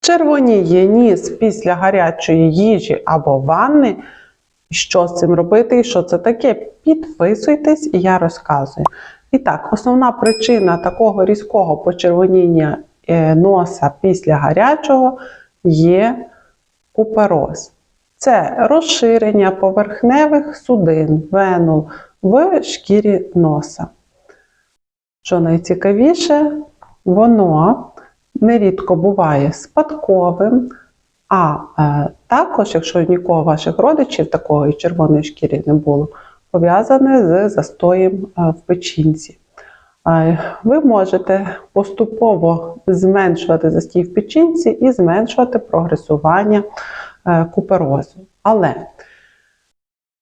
Червоніє ніс після гарячої їжі або ванни. Що з цим робити і що це таке? Підписуйтесь, і я розказую. І так, основна причина такого різкого почервоніння е, носа після гарячого є купероз. Це розширення поверхневих судин, венул в шкірі носа. Що найцікавіше, воно нерідко буває спадковим, а е, також, якщо нікого ваших родичів такої червоної шкіри не було, пов'язане з застоєм е, в печінці. Е, Ви можете поступово зменшувати застій в печінці і зменшувати прогресування е, куперозу. Але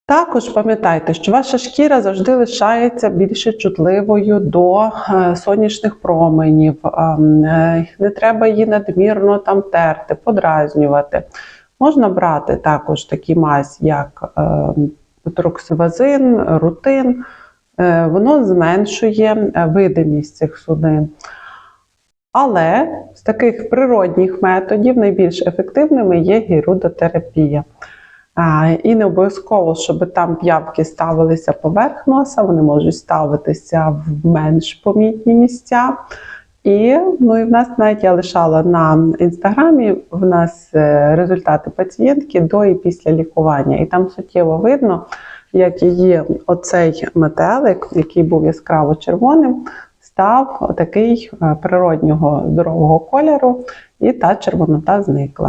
також пам'ятайте, що ваша шкіра завжди лишається більше чутливою до е, сонячних променів. ем, е, Не треба її надмірно там терти, подразнювати. Можна брати також такі мазь, як ем, троксивазин, рутин. Е, Воно зменшує видимість цих судин. Але з таких природних методів найбільш ефективними є гірудотерапія. І не обов'язково, щоб там п'явки ставилися поверх носа, вони можуть ставитися в менш помітні місця. І, ну, і в нас навіть я лишала на інстаграмі в нас е, результати пацієнтки до і після лікування. І там суттєво видно, як її оцей метелик, який був яскраво червоним, став такий природнього здорового кольору, і та червонота зникла.